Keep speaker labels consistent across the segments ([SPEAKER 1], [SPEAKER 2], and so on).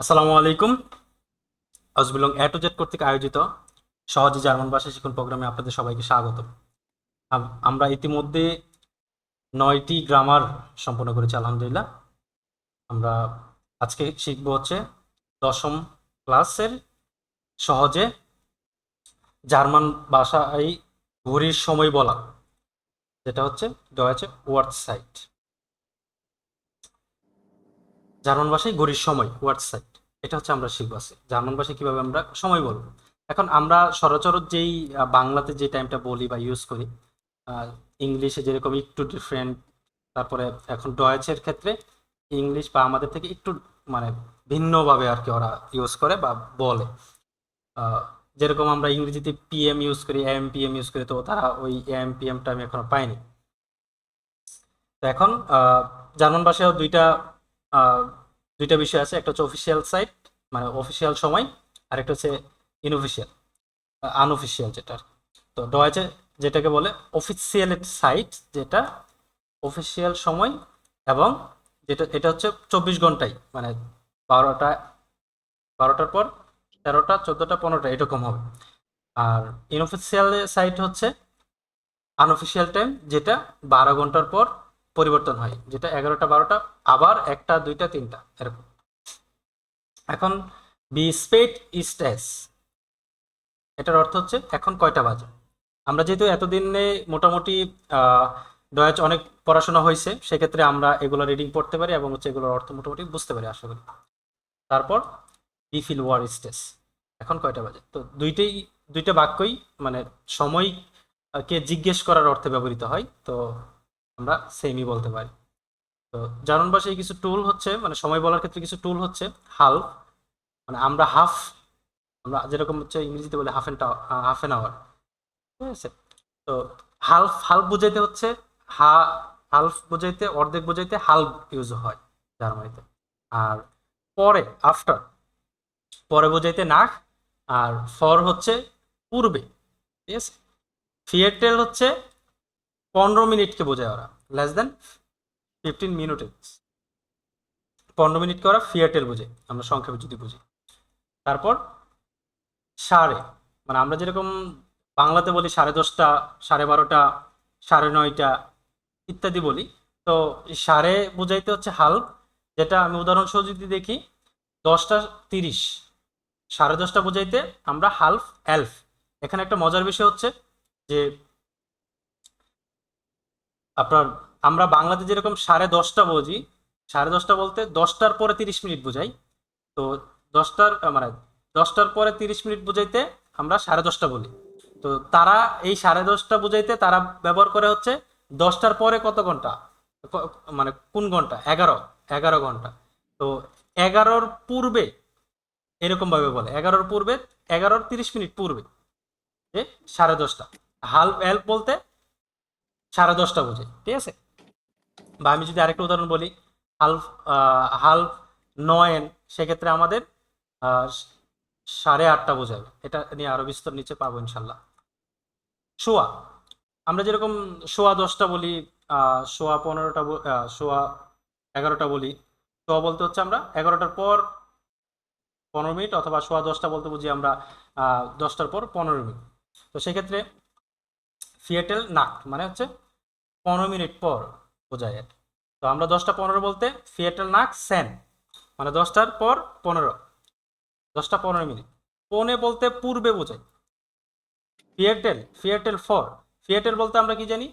[SPEAKER 1] আসসালামু আলাইকুম। আজবিলং এ টু কর্তৃক আয়োজিত সহজে জার্মান ভাষা শিক্ষণ প্রোগ্রামে আপনাদের সবাইকে স্বাগত। আমরা ইতিমধ্যে নয়টি গ্রামার সম্পন্ন করেছি, আলহামদুলিল্লাহ। আমরা আজকে শিখব হচ্ছে দশম ক্লাসের সহজে জার্মান ভাষায় ঘড়ির সময় বলা, যেটা হচ্ছে ডয়েচে ওয়ার্ড সাইট জার্মান ভাষায় ঘড়ির সময় ওয়ার্ড সাইট এটা হচ্ছে আমরা শিখব আজকে। জার্মান ভাষায় কীভাবে আমরা সময় বলব? এখন আমরা সরাচর যেই বাংলাতে যে টাইমটা বলি বা ইউজ করি ইংলিশে যেরকম একটু ডিফারেন্ট তারপরে এখন ডয়েচের ক্ষেত্রে ইংলিশ বা আমাদের থেকে একটু মানে ভিন্নভাবে আর কি ওরা ইউজ করে বা বলে। যেরকম আমরা ইংরেজিতে পিএম ইউজ করি এম পিএম ইউজ করি, তো তারা ওই এম পি পিএমটা আমি এখনও পাইনি তো এখন জার্মান ভাষায় দুইটা দুইটা বিষয় আছে, একটা হচ্ছে অফিসিয়াল সাইট মানে অফিসিয়াল সময়, আর একটা হচ্ছে ইনঅফিসিয়াল আনঅফিসিয়াল যেটা আর কি। তো ডয়েচে যেটাকে বলে অফিসিয়াল সাইট যেটা অফিসিয়াল সময় এবং যেটা, এটা হচ্ছে চব্বিশ ঘন্টায় মানে বারোটা, বারোটার পর তেরোটা, চোদ্দোটা, পনেরোটা, এরকম হবে আর ইনঅফিসিয়াল সাইট হচ্ছে আনঅফিসিয়াল টাইম যেটা বারো ঘণ্টার পর পরিবর্তন হয় যেটা এগারোটা বারোটা আবার একটা দুইটা তিনটা এরকম। এখন বি স্পেট ইস্টেস এটার অর্থ হচ্ছে এখন কয়টা বাজে? আমরা যেহেতু এতদিনে মোটামুটি ডয়েচ অনেক পড়াশোনা হয়েছে সেক্ষেত্রে আমরা এগুলো রিডিং পড়তে পারি এবং হচ্ছে এগুলোর অর্থ মোটামুটি বুঝতে পারি আশা করি। তারপর বি ফিল ওয়ার স্টেস এখন কয়টা বাজে? তো দুইটাই দুইটা বাক্যই মানে সময় আহ, কে জিজ্ঞেস করার অর্থে ব্যবহৃত হয় তো আমরা সেমই বলতে পারি। তো জার্মান ভাষায় কিছু টুল হচ্ছে মানে সময় বলার ক্ষেত্রে কিছু টুল হচ্ছে হাল মানে আমরা হাফ আমরা যেরকম হচ্ছে ইংরেজিতে বলি half an half an hour ঠিক আছে? তো হালফ হালফ বুঝাইতে হচ্ছে, হা হালফ বুঝাইতে, অর্ধেক বুঝাইতে হালফ ইউজ হয় জার্মানিতে। আর পরে আফটার পরে বুঝাইতে নাক আর ফর হচ্ছে পূর্বে, ঠিক আছে? ফিয়েটেল হচ্ছে পনেরো মিনিটকে বোঝায় ওরা। লেস দেন ফিফটিন মিনিটে পনেরো মিনিটকে ওরা ফিয়েটেল বোঝে, আমরা সংক্ষেপে যদি বুঝি। তারপর সাড়ে মানে আমরা যেরকম বাংলাতে বলি সাড়ে দশটা, সাড়ে বারোটা, সাড়ে নয়টা ইত্যাদি বলি, তো সাড়ে বোঝাইতে হচ্ছে হাল্প যেটা আমি উদাহরণসহ যদি দেখি, দশটা তিরিশ, সাড়ে দশটা বোঝাইতে আমরা হালফ এলফ এখানে একটা মজার বিষয় হচ্ছে যে আপনার, আমরা বাংলাতে যেরকম সাড়ে দশটা বুঝি, সাড়ে দশটা বলতে দশটার পরে তিরিশ মিনিট বোঝাই। তো দশটার মানে দশটার পরে তিরিশ মিনিট বুঝাইতে আমরা সাড়ে দশটা বলি। তো তারা এই সাড়ে দশটা বুঝাইতে তারা ব্যবহার করে হচ্ছে দশটার পরে কত ঘণ্টা? মানে কোন ঘণ্টা? এগারো এগারো ঘণ্টা। তো এগারোর পূর্বে এরকম ভাবে বলে, এগারোর পূর্বে, এগারোর তিরিশ মিনিট পূর্বে সাড়ে দশটা। হাল হেল্প বলতে সাড়ে দশটা বোঝে, ঠিক আছে? বা আমি যদি আরেকটা উদাহরণ বলি হালফ হালফ নয়েন, সেক্ষেত্রে আমাদের সাড়ে আটটা বোঝাবে। এটা নিয়ে আরও বিস্তর নিচে পাবো ইনশাল্লাহ। শোয়া আমরা যেরকম শোয়া দশটা বলি শোয়া পনেরোটা শোয়া এগারোটা বলি শোয়া বলতে হচ্ছে আমরা এগারোটার পর পনেরো মিনিট অথবা সোয়া দশটা বলতে বুঝি আমরা দশটার পর পনেরো মিনিট। তো সেক্ষেত্রে ফিয়েটেল নাক মানে হচ্ছে পনেরো মিনিট পর বোঝায় আর তো আমরা দশটা পনেরো বলতে ফিয়েটেল নাক সেন মানে দশটার পর পনেরো। দশটা পনেরো মিনিট। পৌনে বলতে পূর্বে বোঝায়। ফিয়েটেল ফিয়েটেল ফর। ফিয়েটেল বলতে আমরা কি জানি?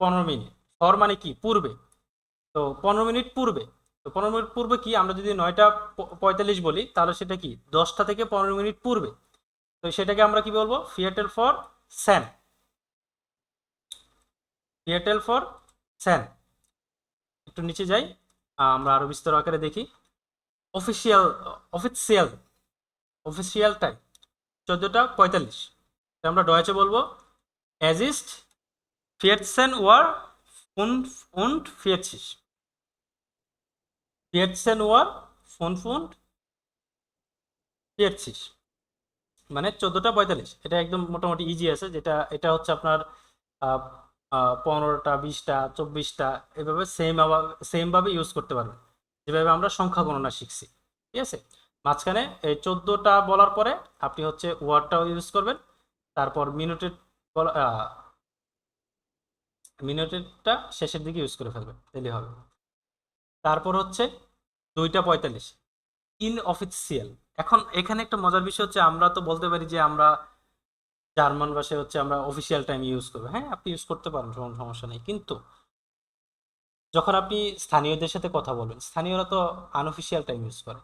[SPEAKER 1] পনেরো মিনিট। ফর মানে কি? পূর্বে। তো পনেরো মিনিট পূর্বে। তো পনেরো মিনিট পূর্বে কি? আমরা যদি নয়টা পঁয়তাল্লিশ বলি, তাহলে সেটা কি? দশটা থেকে পনেরো মিনিট পূর্বে। তো সেটাকে আমরা কি বলব? ফিয়েটেল ফর স্যান। ফিয়েটেল ফর স্যান একটু নিচে যাই। আমরা আরও বিস্তর আকারে দেখি। অফিসিয়াল অফিসিয়াল অফিসিয়াল টাইম চোদ্দোটা পঁয়তাল্লিশ। আমরা ডয়েচে বলব। অ্যাজিস্ট ফিয়েটসেন ওয়ার und und 40 14 Uhr 45 মানে চোদ্দোটা পঁয়তাল্লিশ। এটা একদম মোটামুটি ইজি আছে। যেটা, এটা হচ্ছে আপনার পনেরোটা, বিশটা, চব্বিশটা, এভাবে সেম আবার সেম ভাবে ইউজ করতে পারবেন। যেভাবে আমরা সংখ্যা গণনা শিখছি, ঠিক আছে? মাঝখানে এই চোদ্দোটা বলার পরে আপনি হচ্ছে ওয়ার্ডটাও ইউজ করবেন, তারপর মিনিটের বলা মিনিটেরটা শেষের দিকে ইউজ করে ফেলবেন তাহলে হবে। তারপর হচ্ছে দুইটা পঁয়তাল্লিশ ইন অফিসিয়াল এখন এখানে একটা মজার বিষয় হচ্ছে, আমরা তো বলতে পারি যে আমরা জার্মান ভাষায় হচ্ছে আমরা অফিসিয়াল টাইম ইউজ করব। হ্যাঁ আপনি ইউজ করতে পারেন, কোনো সমস্যা নেই। কিন্তু যখন আপনি স্থানীয়দের সাথে কথা বলবেন, স্থানীয়রা তো আনঅফিসিয়াল টাইম ইউজ করে।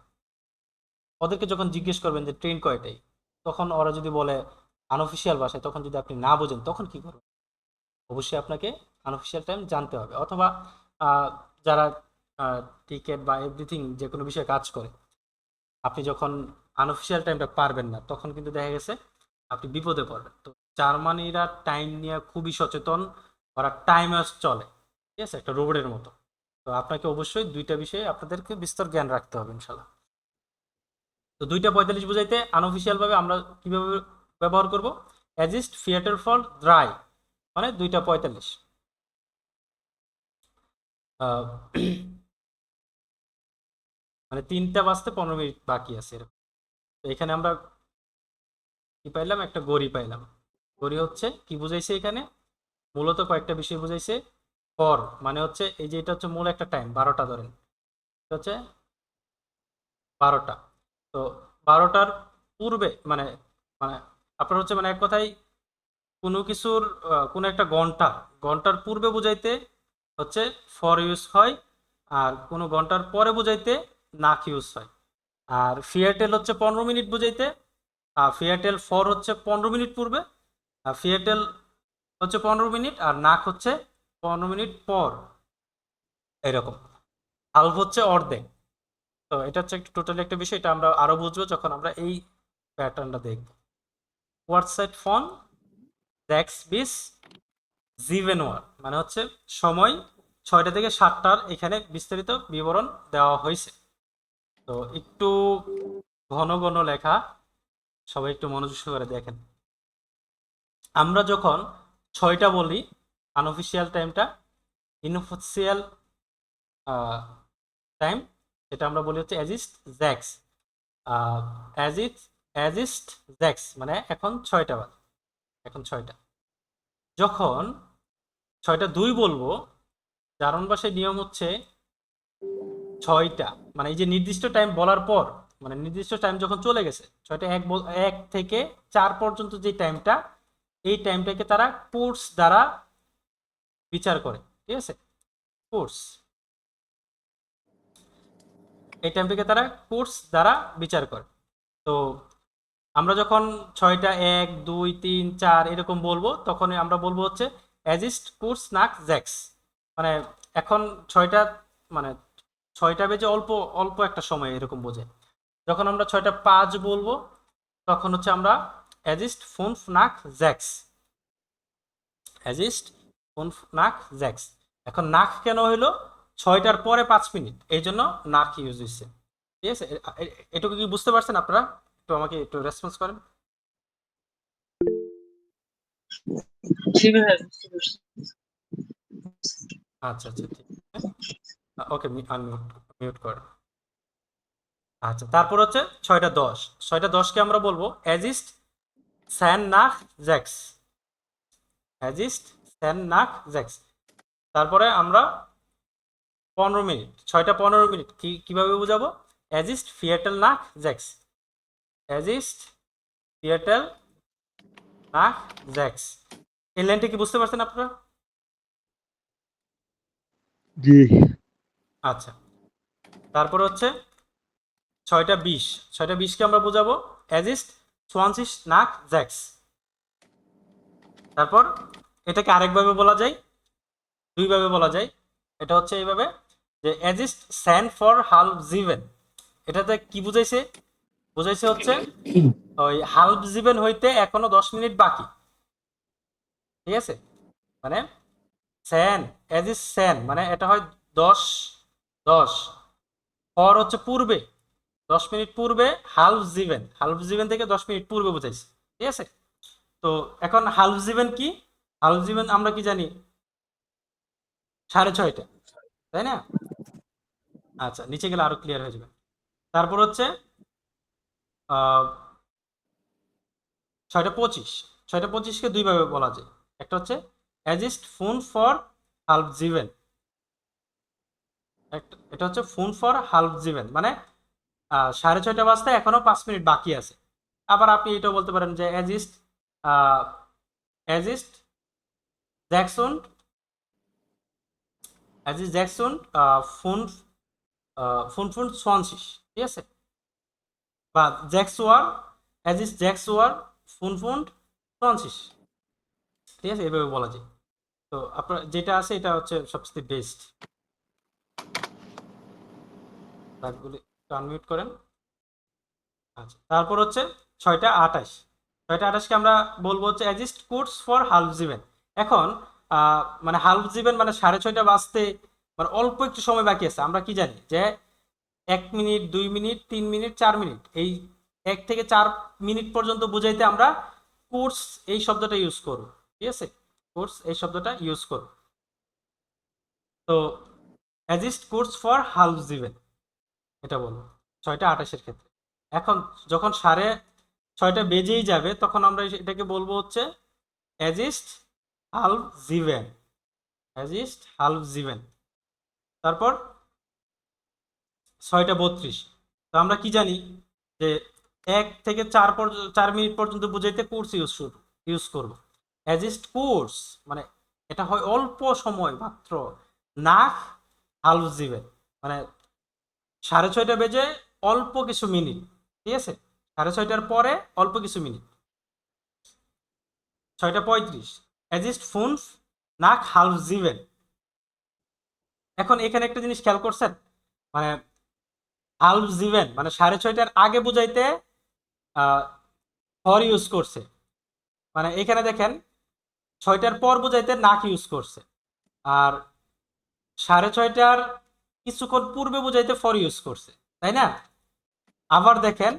[SPEAKER 1] ওদেরকে যখন জিজ্ঞেস করবেন যে ট্রেন কয়টাই তখন ওরা যদি বলে আনঅফিসিয়াল ভাষায়, তখন যদি আপনি না বোঝেন, তখন কি করবেন? অবশ্যই আপনাকে আনঅফিসিয়াল টাইম জানতে হবে। অথবা যারা টিকেট বা এভরিথিং যে কোনো বিষয়ে কাজ করে, আপনি যখন আনঅফিসিয়াল টাইমটা পারবেন না, তখন কিন্তু দেখা গেছে আপনি বিপদে পড়বেন। তো জার্মানিরা টাইম নিয়ে খুবই সচেতন, ওরা টাইমার্স চলে, ঠিক আছে? একটা রোবটের মতো। তো আপনাকে অবশ্যই দুইটা বিষয়ে আপনাদেরকে বিস্তর জ্ঞান রাখতে হবে, ইনশাল্লাহ। তো দুইটা পঁয়তাল্লিশ বুঝাইতে আনঅফিসিয়াল ভাবে আমরা কীভাবে ব্যবহার করব? অ্যাজিস্ট, ফিয়েটার ফল ড্রাই মানে দুইটা পঁয়তাল্লিশ। মানে তিনটা বাজতে পনেরো মিনিট বাকি আছে এরকম। তো এখানে আমরা কি পাইলাম? একটা গড়ি পাইলাম। গড়ি হচ্ছে কি বুঝাইছে এখানে? মূলত কয়েকটা বিষয় বুঝাইছে। ফর মানে হচ্ছে এই যে এটা হচ্ছে মূল একটা টাইম বারোটা ধরেন। এটা হচ্ছে বারোটা। তো বারোটার পূর্বে মানে মানে আপনার হচ্ছে মানে এক কথায় কোনো কিছুর কোনো একটা ঘণ্টা, ঘণ্টার পূর্বে বুঝাইতে হচ্ছে ফর ইউজ হয় আর কোনো ঘণ্টার পরে বুঝাইতে নাক ইউজ হয়। আর ফিয়ারটেল হচ্ছে পনেরো মিনিট বুঝাইতে। আর ফিয়ারটেল ফর হচ্ছে পনেরো মিনিট পূর্বে, আর ফিয়ারটেল হচ্ছে পনেরো মিনিট, আর নাক হচ্ছে পনেরো মিনিট পর। এরকম। হালফ হচ্ছে অর্ধেক। তো এটা হচ্ছে একটা টোটালি একটা বিষয়, এটা আমরা আরও বুঝব যখন আমরা এই প্যাটার্নটা দেখব। হোয়াটসঅ্যাপ ফোন দ্যাক্স বিস জিভেন ওয়ার মানে হচ্ছে সময় ছয়টা থেকে সাতটার এখানে বিস্তারিত বিবরণ দেওয়া হয়েছে। তো একটু ঘন ঘন লেখা। সবাই একটু মনোযোগ করে দেখেন। আমরা যখন ছয়টা বলি আনঅফিসিয়াল টাইমটা ইনঅফিসিয়াল টাইম এটা আমরা বলি হচ্ছে অ্যাজিস্ট জ্যাক্স অ্যাজিট অ্যাজিস্ট জ্যাক্স মানে এখন ছয়টা বাজে এখন ছয়টা। যখন ছয়টা দুই বলব জার্মান ভাষায় নিয়ম হচ্ছে ছয়টা মানে এই যে নির্দিষ্ট টাইম বলার পর মানে নির্দিষ্ট টাইম যখন চলে গেছে, ছয়টা এক এক থেকে চার পর্যন্ত যে টাইমটা এই টাইমটাকে তারা কোর্স দ্বারা বিচার করে, ঠিক আছে? কোর্স এই টাইমটাকে তারা কোর্স দ্বারা বিচার করে। তো আমরা যখন ছয়টা এক, দুই, তিন, চার এরকম বলব তখন আমরা বলব হচ্ছে অ্যাজিস্ট কোর্স নাক জ্যাক্স মানে এখন ছয়টা মানে ছয়টা বেজে অল্প অল্প একটা সময় এরকম বোঝে যখন আমরা ছয়টা পাঁচ বলব, তখন হচ্ছে আমরা অ্যাজিস্ট ফোন নাক জ্যাক্স। অ্যাজিস্ট ফোন নাক জ্যাক্স। এখন নাক কেন হইল? ছয়টার পরে পাঁচ মিনিট। এই জন্য নাক ইউজ হয়েছে ঠিক আছে? এটুকু কি বুঝতে পারছেন আপনারা? একটু আমাকে একটু রেসপন্স করেন। আচ্ছা আচ্ছা ঠিক আছে। ওকে মিউট করেন আচ্ছা তারপর হচ্ছে ছয়টা দশ। ছয়টা দশকে আমরা বলব অ্যাজিস্ট স্যান নাক জ্যাক্স। অ্যাজিস্ট স্যান নাক জ্যাক্স। তারপরে আমরা পনেরো মিনিট ছয়টা পনেরো মিনিট কি কীভাবে বোঝাবো? অ্যাজিস্ট ফিয়াটেল নাক জ্যাক্স। অ্যাজিস্ট ফিয়াটেল নাক জ্যাক্স। এই লাইনটা কি বুঝতে পারছেন আপনারা?
[SPEAKER 2] জি।
[SPEAKER 1] আচ্ছা। তারপর হচ্ছে ছয়টা বিশ। ছয়টা বিশকে আমরা বোঝাবো অ্যাজিস্ট, সোয়ানসিস, নাক, জ্যাক্স। তারপর এটাকে আরেকভাবে বলা যায়, দুইভাবে বলা যায়। এটা হচ্ছে এইভাবে যে অ্যাজিস্ট স্যান ফর হাল জিভেন এটাতে কি বুঝাইছে? বুঝাইছে হচ্ছে ওই হালফ জিভেন হইতে এখনও দশ মিনিট বাকি। ঠিক আছে? মানে স্যান অ্যাজ ইস স্যান মানে এটা হয় দশ দশ। পর হচ্ছে পূর্বে। দশ মিনিট পূর্বে হালফ জিভেন হালফ জিভেন থেকে দশ মিনিট পূর্বে বুঝাইছে, ঠিক আছে? তো এখন হালফ জিভেন কি? হালফ জিভেন আমরা কি জানি? সাড়ে ছয়টা, তাই না? আচ্ছা নিচে গেলে আরও ক্লিয়ার হয়ে যাবে। তারপর হচ্ছে ছয়টা পঁচিশ, ছয়টা পঁচিশকে দুইভাবে বলা যায়। একটা হচ্ছে adjust phone for half given এটা হচ্ছে ফোন ফর হালফ জিভেন মানে সাড়ে ছয়টা বাজতে এখনও পাঁচ মিনিট বাকি আছে। আবার আপনি এটাও বলতে পারেন যে অ্যাজিস্ট অ্যাজিস্ট জ্যাকসন অ্যাজিস্ট জ্যাকসন ফোন ফোন ফোন সোয়ানশিস ঠিক আছে? বা জ্যাক্সওয়ার অ্যাজিস্ট জ্যাক্সওয়ার ফোন ফোন সোয়ানশিস ঠিক আছে? এভাবে বলা যায়। তো আপনার যেটা আছে এটা হচ্ছে সবচেয়ে বেস্ট আনমিউট করেন। আচ্ছা তারপর হচ্ছে ছয়টা আঠাশ। ছয়টা আঠাশকে আমরা বলব হচ্ছে adjust course for half given এখন মানে হালফ জিভেন মানে সাড়ে ছয়টা বাজতে মানে অল্প একটু সময় বাকি আছে। আমরা কি জানি যে এক মিনিট, দুই মিনিট, তিন মিনিট, চার মিনিট। এই এক থেকে চার মিনিট পর্যন্ত বুঝাইতে আমরা কোর্স এই শব্দটা ইউজ করব। ঠিক আছে? কোর্স এই শব্দটা ইউজ করব। তো assist course for half given এটা বলব। ছয়টা আঠাশের ক্ষেত্রে। এখন যখন সাড়ে ছয়টা বেজেই যাবে, তখন আমরা এটাকে বলব হচ্ছে অ্যাজিস্ট হালফ জিভেন। অ্যাজিস্ট হালফ জিভেন। তারপর ছয়টা বত্রিশ। তো আমরা কি জানি যে এক থেকে চার পর্যন্ত চার মিনিট পর্যন্ত বুঝাইতে কোর্স ইউজ ইউজ করব। অ্যাজিস্ট কোর্স মানে এটা হয় অল্প সময় মাত্র নাক হালফ জিভেন। মানে সাড়ে ছয়টা বেজে অল্প কিছু মিনিট, ঠিক আছে? সাড়ে ছয়টার পরে অল্প কিছু মিনিট। ছয়টা পঁয়ত্রিশ। অ্যাজিস্ট ফোন নাক হালফ জিভেন এখন এখানে একটা জিনিস খেয়াল করছেন? মানে হালফ জিভেন মানে সাড়ে ছয়টার আগে বুঝাইতে ফর ইউজ করছে। মানে এখানে দেখেন, ছয়টার পর বুঝাইতে নাক ইউজ করছে। আর সাড়ে ছয়টার কিছুক্ষণ পূর্বে বুঝাইতে ফর ইউজ করছে, তাই না? আবার দেখেন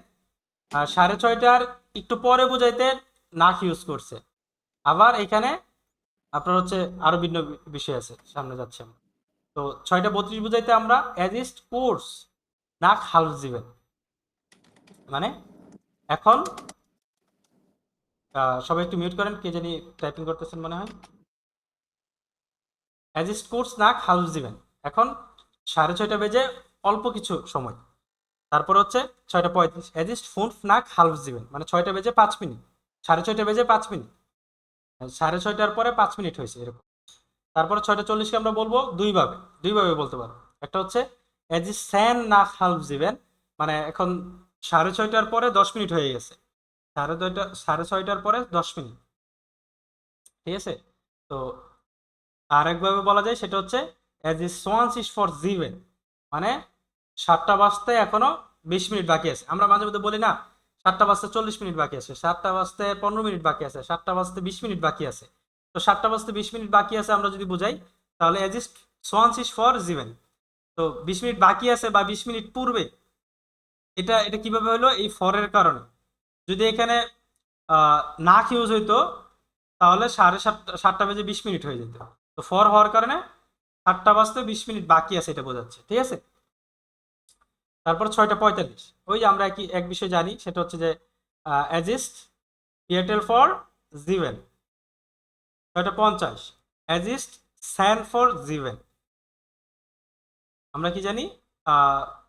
[SPEAKER 1] সাড়ে ছয়টার একটু পরে বুঝাইতে নাক ইউজ করছে। আবার এখানে আপনার হচ্ছে আরও ভিন্ন বিষয় আছে, সামনে যাচ্ছে আমরা। তো ছয়টা বত্রিশ বুঝাইতে আমরা অ্যাজিস্ট কোর্স নাক হালফ জিবেন মানে এখন সবাই একটু মিউট করেন, কে জানি টাইপিং করতেছেন মনে হয়। অ্যাজিস্ট কোর্স নাক হালফ জিবেন এখন সাড়ে ছয়টা বেজে অল্প কিছু সময়। তারপর হচ্ছে ছয়টা পঁয়ত্রিশ। অ্যাজিস্ট ফোন নাক হালফ জিবেন মানে ছয়টা বেজে পাঁচ মিনিট। সাড়ে ছয়টা বেজে পাঁচ মিনিট। সাড়ে ছয়টার পরে পাঁচ মিনিট হয়েছে এরকম। তারপরে ছয়টা চল্লিশকে আমরা বলব দুইভাবে। দুইভাবে বলতে পারব একটা হচ্ছে অ্যাজিস্ট স্যান নাক হালফ জিবেন মানে এখন সাড়ে ছয়টার পরে দশ মিনিট হয়ে গেছে। সাড়ে ছয়টা সাড়ে ছয়টার পরে দশ মিনিট। ঠিক আছে? তো আরেকভাবে বলা যায় সেটা হচ্ছে as is swans is for জিভেন মানে সাতটা বাজতে এখনও বিশ মিনিট বাকি আছে। আমরা মাঝে মধ্যে বলি, না, সাতটা বাজতে চল্লিশ মিনিট বাকি আছে। সাতটা বাজতে পনেরো মিনিট বাকি আছে। সাতটা বাজতে বিশ মিনিট বাকি আছে। তো সাতটা বাজতে বিশ মিনিট বাকি আছে আমরা যদি বুঝাই, তাহলে as is swans is for জিভেন তো বিশ মিনিট বাকি আছে বা বিশ মিনিট পূর্বে, এটা এটা কীভাবে হলো? এই ফরের কারণে। যদি এখানে নাক ইউজ হইতো, তাহলে সাড়ে সাতটা সাতটা বেজে বিশ মিনিট হয়ে যেত। তো ফর হওয়ার কারণে সাতটা বাজতে বিশ মিনিট বাকি আছে এটা বোঝাচ্ছে, ঠিক আছে? তারপর ছয়টা পঁয়তাল্লিশ। ওই যে আমরা কি এক বিষয় জানি, সেটা হচ্ছে যে অ্যাজিস্ট, এয়ারটেল ফর জিভেন ছয়টা পঞ্চাশ। অ্যাজিস্ট, স্যান ফর জিভেন আমরা কি জানি?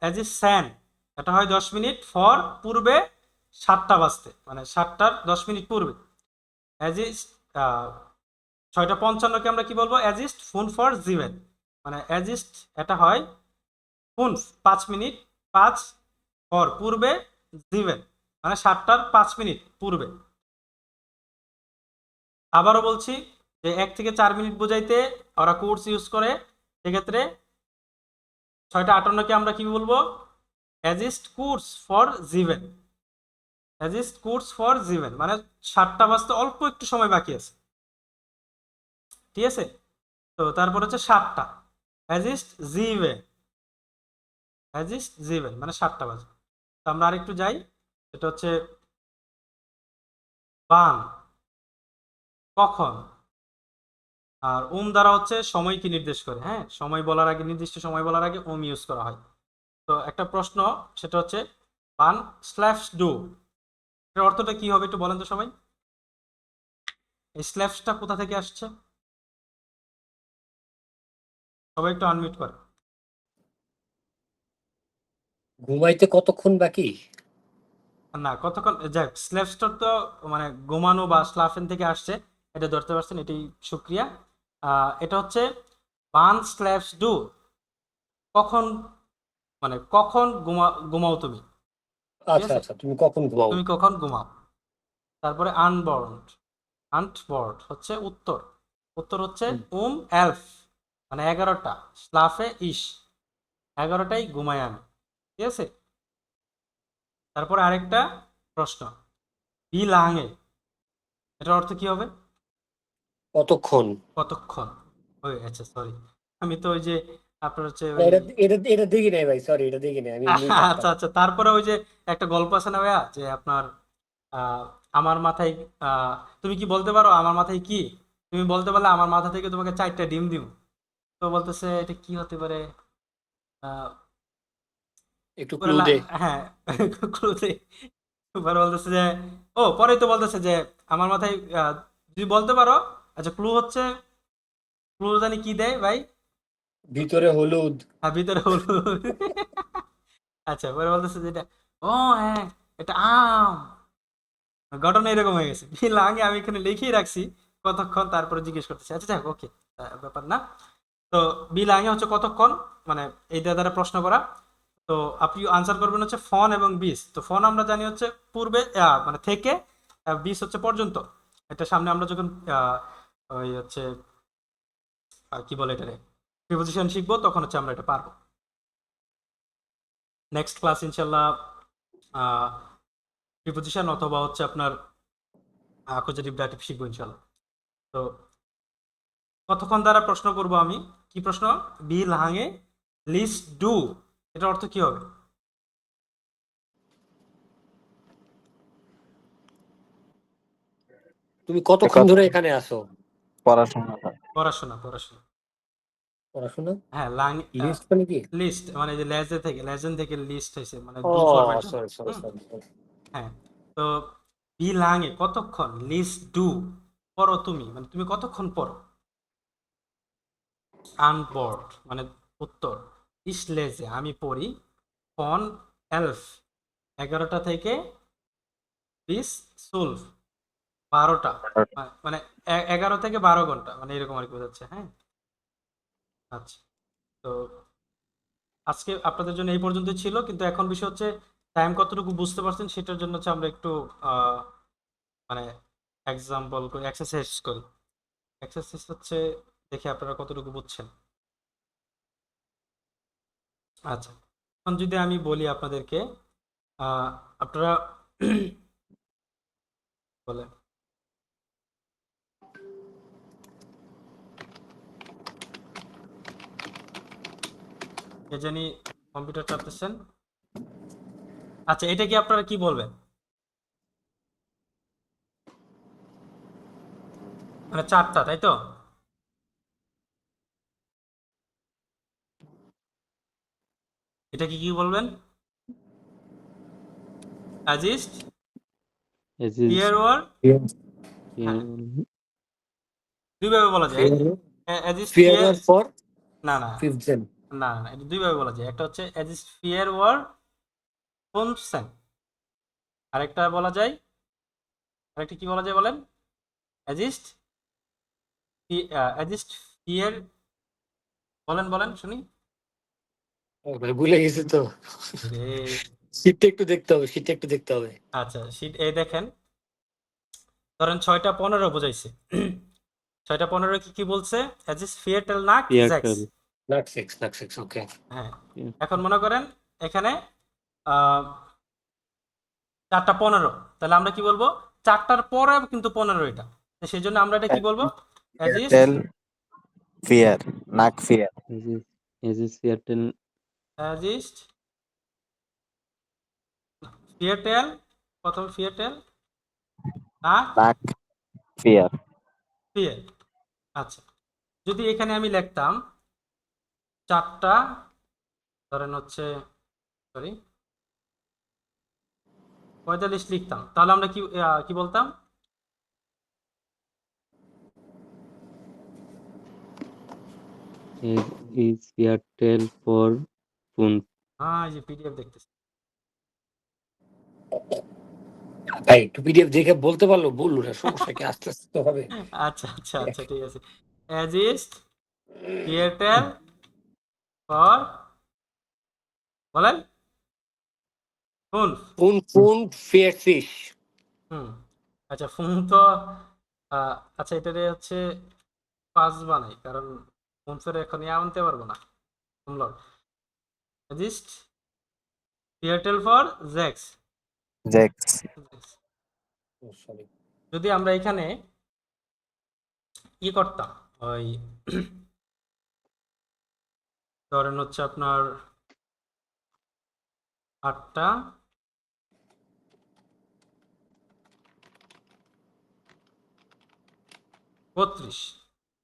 [SPEAKER 1] অ্যাজিস্ট, স্যান। এটা হয় দশ মিনিট ফর পূর্বে সাতটা বাজতে মানে সাতটার দশ মিনিট পূর্বে। অ্যাজিস্ট ছয়টা পঞ্চান্নকে আমরা কি বলব? অ্যাজিস্ট, ফোন ফর জিভেন মানে অ্যাজিস্ট এটা হয় ফোন পাঁচ মিনিট, পাঁচ ফর পূর্বে জিভেন মানে সাতটার পাঁচ মিনিট, পূর্বে। আবারও বলছি যে এক থেকে চার মিনিট বোঝাইতে ওরা কোর্স ইউজ করে, সেক্ষেত্রে ছয়টা আটান্নকে আমরা কি বলব? অ্যাজিস্ট কোর্স ফর জিভেন অ্যাজিস্ট কোর্স ফর জিভেন মানে সাতটা বাজতে অল্প একটু সময় বাকি আছে। ঠিক আছে? তো তারপর হচ্ছে সাতটা। অ্যাজিস্ট জিভেন অ্যাজিস্ট জিভেন মানে সাতটা বাজে তো আমরা আরেকটু যাই এটা হচ্ছে বান। কখন? আর ওম দ্বারা হচ্ছে সময়কে নির্দেশ করে হ্যাঁ? সময় বলার আগে, নির্দিষ্ট সময় বলার আগে ওম ইউজ করা হয়। তো একটা প্রশ্ন, সেটা হচ্ছে বান স্ল্যাপস ডু। এর অর্থটা কি হবে একটু বলেন তো সবাই। এই স্ল্যাপসটা কোথা থেকে আসছে? সবাই একটু আনমিউট করে।
[SPEAKER 2] ঘুমাইতে কতক্ষণ বাকি?
[SPEAKER 1] না কতক্ষণ? যাক স্ল্যাপসটার তো মানে ঘুমানো বা স্লাফেন থেকে আসছে এটা ধরতে পারছেন এটি সুক্রিয়া। এটা হচ্ছে বান স্ল্যাপস ডু কখন মানে কখন ঘুমা ঘুমাও তুমি?
[SPEAKER 2] আচ্ছা আচ্ছা তুমি কখন ঘুমাও?
[SPEAKER 1] তুমি কখন ঘুমাও? তারপরে আনবর্ন আনবর্ড হচ্ছে উত্তর। উত্তর হচ্ছে উম এলফ মানে এগারোটা। স্লাফে ইস। এগারোটাই ঘুমাই আমি। ঠিক আছে? তারপরে আরেকটা প্রশ্ন। বি লাঙে এটার অর্থ কি হবে?
[SPEAKER 2] কতক্ষণ?
[SPEAKER 1] কতক্ষণ। ওই আচ্ছা সরি আমি তো ওই যে আপনার হচ্ছে
[SPEAKER 2] এটা এটা এটা দেখি নাই ভাই সরি এটা দেখি নাই আমি
[SPEAKER 1] আচ্ছা আচ্ছা তারপরে ওই যে একটা গল্প আছে না ভাইয়া যে আপনার আহ, আমার মাথায় আহ, তুমি কি বলতে পারো আমার মাথায় কি? তুমি বলতে পারলে আমার মাথা থেকে তোমাকে চারটা ডিম দিব। তো বলতেছে এটা কি হতে পারে?
[SPEAKER 2] একটু ক্লু দে।
[SPEAKER 1] হ্যাঁ clue দে। পরে বলতেছে যে ও পরেই তো বলতেছে যে আমার মাথায় যদি বলতে পারো আচ্ছা ক্লু হচ্ছে ক্লু জানি কি দেয় ভাই?
[SPEAKER 2] ভিতরে হলুদ।
[SPEAKER 1] আর ভিতরে হলুদ। আচ্ছা পরে বলতেছে যেটা ও হ্যাঁ এটা আম। ঘটনা এরকম হয়ে গেছে। আগে আমি এখানে লিখেই রাখছি কতক্ষণ তারপরে জিজ্ঞেস করতেছি। আচ্ছা যাক ওকে ব্যাপার না। তো বিল আগে হচ্ছে কতক্ষণ? মানে এই দ্বারা প্রশ্ন করা। তো আপনি আনসার করবেন হচ্ছে ফোন এবং বিস তো ফোন আমরা জানি হচ্ছে পূর্বে মানে থেকে বিস হচ্ছে পর্যন্ত। এটা সামনে আমরা যখন ওই হচ্ছে কি বলে এটারে প্রিপোজিশন শিখব, তখন হচ্ছে আমরা এটা পারব। নেক্সট ক্লাস ইনশাল্লাহ প্রিপোজিশন অথবা হচ্ছে আপনার আকোজেটিভ ডাটিভ শিখব ইনশাল্লাহ তো কতক্ষণ দ্বারা প্রশ্ন করব আমি? কি প্রশ্ন? বি লাহাঙে লিস্ট ডু। এটা অর্থ কি হবে?
[SPEAKER 2] তুমি কতক্ষণ ধরে এখানে আসো
[SPEAKER 3] পড়াশোনা।
[SPEAKER 1] পড়াশোনা পড়াশোনা।
[SPEAKER 2] পড়াশোনা?
[SPEAKER 1] হ্যাঁ লাং
[SPEAKER 2] লিস্ট মানে কি?
[SPEAKER 1] লিস্ট মানে যে লেজে থেকে লেজেন থেকে লিস্ট হয়েছে মানে do format
[SPEAKER 2] sorry sorry sorry
[SPEAKER 1] হ্যাঁ তো বি লাঙে কতক্ষণ? লিস্ট ডু পড়ো তুমি মানে তুমি কতক্ষণ পড়ো? আনবোর্ড মানে উত্তর। ইসলেজে আমি পড়ি ফন এলফ এগারোটা থেকে বিশ সুলফ বারোটা। মানে এগারো থেকে বারো ঘণ্টা মানে এরকম আর কি বোঝাচ্ছে হ্যাঁ? আচ্ছা তো আজকে আপনাদের জন্য এই পর্যন্ত ছিল কিন্তু এখন বিষয় হচ্ছে টাইম কতটুকু বুঝতে পারছেন সেটার জন্য হচ্ছে আমরা একটু আহ, মানে এক্সাম্পল করি এক্সারসাইজ করি। এক্সারসাইজ হচ্ছে দেখে আপনারা কতটুকু বুঝছেন? আচ্ছা এখন যদি আমি বলি আপনাদেরকে আপনারা বলে কে জানি কম্পিউটার চাপতেছেন? আচ্ছা এটা কি আপনারা কি বলবেন? মানে চারটা তাই তো? এটা কি কি বলবেন আজিস্ট হিয়ার ওয়ার। দুইভাবে বলা যায়। আজিস্ট
[SPEAKER 2] ফিয়ার ফর
[SPEAKER 1] না না।
[SPEAKER 2] ফিফথ জেন
[SPEAKER 1] না না এটা দুইভাবে বলা যায়। একটা হচ্ছে আজিস্ট ফিয়ার ওয়ার ফোনসেন আরেকটা বলা যায়। আরেকটা কি বলা যায় বলেন? অ্যাজিস্ট অ্যাজিস্ট ফিয়ার বলেন বলেন শুনি।
[SPEAKER 2] ভাই ভুলে গেছি তো। শীতটা একটু দেখতে হবে শীতটা একটু দেখতে হবে।
[SPEAKER 1] আচ্ছা শীট এই দেখেন। ধরেন ছয়টা পনেরো বোঝাইছে। ছয়টা পনেরো কি কি বলছে? অ্যাজিস্ট ফিয়ার টেল নাক জ্যাক্স
[SPEAKER 2] নাক সিক্স নাক সিক্স ওকে
[SPEAKER 1] হ্যাঁ।
[SPEAKER 3] Yeah.
[SPEAKER 1] এখন মনে করেন এখানে আহ, চারটা পনেরো। তাহলে আমরা কি বলব? চারটার পরে কিন্তু পনেরো এটা। তো সেই জন্য আমরা এটা কি বলব? অ্যাজিস্ট
[SPEAKER 3] টেল ফিয়ার নাক ফিয়ার
[SPEAKER 4] এয়ারটেল
[SPEAKER 1] অ্যাজিস্ট ফিয়ারটেল প্রথম ফিয়ারটেল না
[SPEAKER 3] ফিয়ার
[SPEAKER 1] ফিয়ার আচ্ছা যদি এখানে আমি লিখতাম চারটা ধরেন হচ্ছে সরি পঁয়তাল্লিশ লিখতাম তাহলে আমরা কি আহ, কি বলতাম?
[SPEAKER 4] Is Airtel for phones.
[SPEAKER 1] হ্যাঁ এই যে পিডিএফ দেখতেছি।
[SPEAKER 2] ভাই একটু পিডিএফ দেখে বলতে পারল বলল না সমস্যা কি? আস্তে আস্তে তো হবে।
[SPEAKER 1] আচ্ছা আচ্ছা আচ্ছা ঠিক আছে। অ্যাজ ইজ এয়ারটেল ফর বলেন। ফোন
[SPEAKER 2] কোন কোন ফেয়ার ফিশ
[SPEAKER 1] হুম আচ্ছা ফোন তো আহ, আচ্ছা এটারে হচ্ছে পাঁচ বানাই কারণ ফোন ফের এখন ইয়ে আনতে পারব না। হোমলক জাস্ট এয়ারটেল ফর জ্যাক্স
[SPEAKER 2] সরি
[SPEAKER 1] যদি আমরা এখানে ই করতাম ওই ধরেন হচ্ছে আপনার আটটা। বত্রিশ।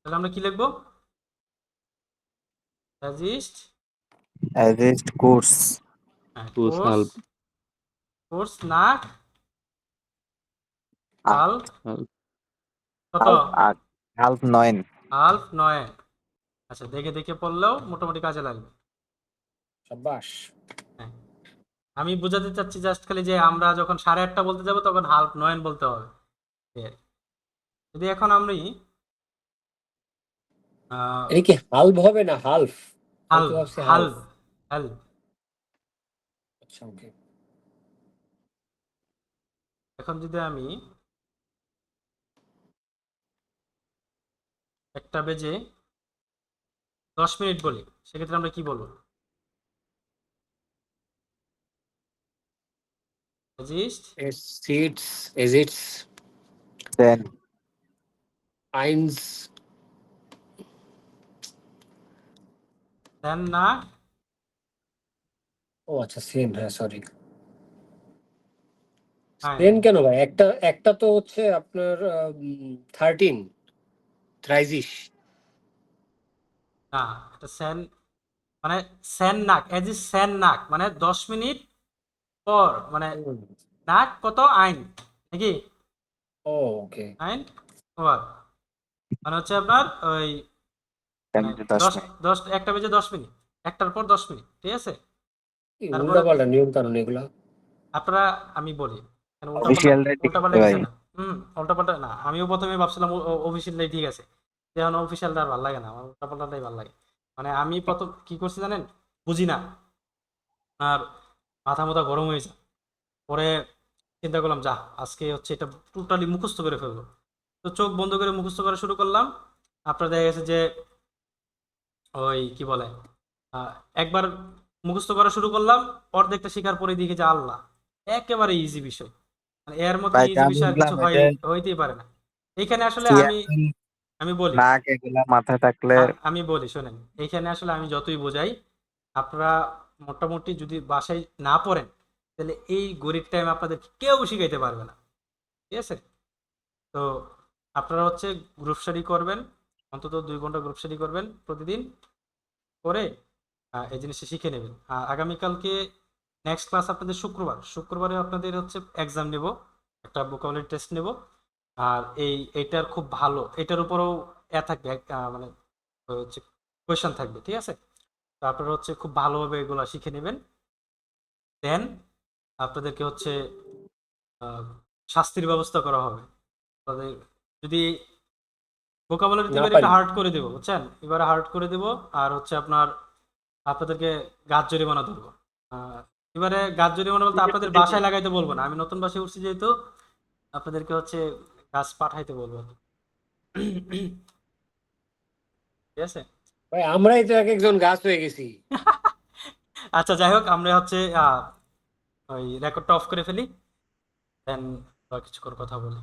[SPEAKER 1] তাহলে আমরা কি লিখব? সাজিস্ট
[SPEAKER 3] অ্যাজিস্ট কোর্স।
[SPEAKER 4] Course half.
[SPEAKER 1] কোর্স? না? হাল? কত?
[SPEAKER 3] হাল্প নয়ন
[SPEAKER 1] হালফ নয়। আচ্ছা দেখে দেখে পড়লেও মোটামুটি কাজে লাগবে।
[SPEAKER 2] সাবাস
[SPEAKER 1] আমি বোঝাতে চাচ্ছি জাস্ট খালি যে আমরা যখন সাড়ে আটটা বলতে যাব তখন হালফ নয়ন বলতে হবে। যদি এখন আমি আহ,
[SPEAKER 2] এটা কি হালফ হবে না হালফ?
[SPEAKER 1] হাল হাল হাল।
[SPEAKER 2] আচ্ছা
[SPEAKER 1] এখন যদি আমি একটা বেজে দশ মিনিট বলি সেক্ষেত্রে আমরা কি বলব? Exist,
[SPEAKER 2] Es sieht, es ist
[SPEAKER 3] ten
[SPEAKER 2] eins,
[SPEAKER 1] then না।
[SPEAKER 2] ও আচ্ছা সেম হ্যাঁ। সরি সেম কেন ভাই? একটা একটা তো হচ্ছে আপনার থার্টিন ত্রাইজিশ
[SPEAKER 1] না এটা সেন মানে সেন নাক এজ ইজ সেন নাক মানে দশ মিনিট পর মানে নাক কত? আইন নাকি?
[SPEAKER 2] ও ওকে
[SPEAKER 1] আইন ওভার মানে হচ্ছে আপনার ওই
[SPEAKER 3] দশ
[SPEAKER 1] একটা বেজে দশ মিনিট। একটার পর দশ মিনিট ঠিক আছে?
[SPEAKER 2] নিয়ম এগুলা।
[SPEAKER 1] আপনারা আমি বলি উল্টাপাল্টা না? আমিও প্রথমে ভাবছিলাম অফিসিয়ালটাই ঠিক আছে। যেমন অফিসিয়ালটা আর ভালো লাগে না আমার উল্টাপাল্টাটাই ভালো লাগে। মানে আমি প্রথম কি করছি জানেন? বুঝি না। আর মাথা মাথা গরম হয়ে যায়। পরে চিন্তা করলাম যা আজকে হচ্ছে এটা টোটালি মুখস্থ করে ফেলব। তো চোখ বন্ধ করে মুখস্থ করা শুরু করলাম। আপনার দেখা গেছে যে ওই কি বলে একবার মুখস্থ করা শুরু করলাম অর্ধেকটা শেখার পরে দিকে যে আল্লাহ। একেবারে ইজি বিষয়। মানে এর মতো ইজি
[SPEAKER 3] আমি
[SPEAKER 1] বিষয় আর কিছু হয় হইতেই পারে না। এখানে আসলে আমি আমি বলি।
[SPEAKER 3] নাক এগুলা মাথায় থাকলে
[SPEAKER 1] আমি বলি শোনেন। এইখানে আসলে আমি যতই বোঝাই আপনারা মোটামুটি যদি বাসায় না পড়েন তাহলে এই গরিব টাইম আপনাদের কেউ শিখাইতে পারবে না। ঠিক আছে? তো আপনারা হচ্ছে গ্রুপ স্টাডি করবেন অন্তত দুই ঘণ্টা গ্রুপ স্টাডি করবেন প্রতিদিন করে এই জিনিসটা শিখে নেবেন। আর আগামীকালকে নেক্সট ক্লাস আপনাদের শুক্রবার। শুক্রবারে আপনাদের হচ্ছে এক্সাম নেব, একটা ভোকাবুলারি টেস্ট নেব। আর এই, এইটার খুব ভালো, এটার উপরেও এ থাকবে মানে হচ্ছে কোয়েশন থাকবে, ঠিক আছে? তো আপনারা হচ্ছে খুব ভালোভাবে এগুলো শিখে নেবেন। দেন আপনাদেরকে হচ্ছে শাস্তির ব্যবস্থা করা হবে। তাদের যদি ভোকাবুলারি
[SPEAKER 2] না
[SPEAKER 1] এবার। একটু হার্ড করে দেবো বুঝছেন? এবারে হার্ড করে দেবো আর হচ্ছে আপনার আপনাদেরকে গাছ জরিমানা ধরবো। এবারে গাছ জরিমানা বলতে আপনাদের বাসায় লাগাইতে বলব না। আমি নতুন বাসায় উঠছি যেহেতু আপনাদেরকে হচ্ছে গাছ পাঠাইতে বলব। ঠিক আছে?
[SPEAKER 2] ভাই আমরাই তো এক একজন গাছ হয়ে গেছি।
[SPEAKER 1] আচ্ছা যাই হোক আমরা হচ্ছে আহ, ওই রেকর্ডটা অফ করে ফেলি দেন কিছু করে কথা বলি।